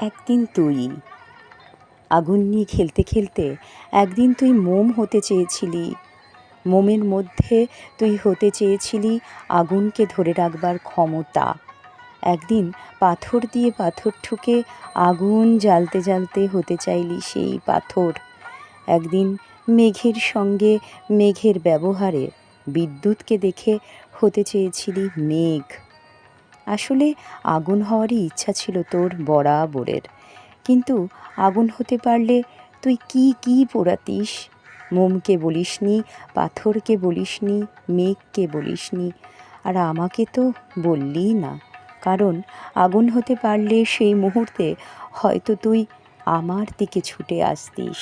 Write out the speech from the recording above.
একদিন তুই। আগুন নিয়ে খেলতে খেলতে একদিন তুই মোম হতে চেয়েছিলি। মোমের মধ্যে তুই হতে চেয়েছিলি আগুনকে ধরে রাখবার ক্ষমতা। একদিন পাথর দিয়ে পাথর ঠুকে আগুন জ্বালতে জ্বালতে হতে চাইলি সেই পাথর। একদিন মেঘের সঙ্গে মেঘের ব্যবহারে বিদ্যুৎকে দেখে হতে চেয়েছিলি মেঘ। আসলে আগুন হওয়ারই ইচ্ছা ছিল তোর বরাবরের। কিন্তু আগুন হতে পারলে তুই কি কি পোড়াতিস? মোমকে বলিসনি, পাথরকে বলিসনি, মেঘকে বলিসনি, আর আমাকে তো বললি না। কারণ আগুন হতে পারলে সেই মুহূর্তে হয়তো তুই আমার দিকে ছুটে আসতিস।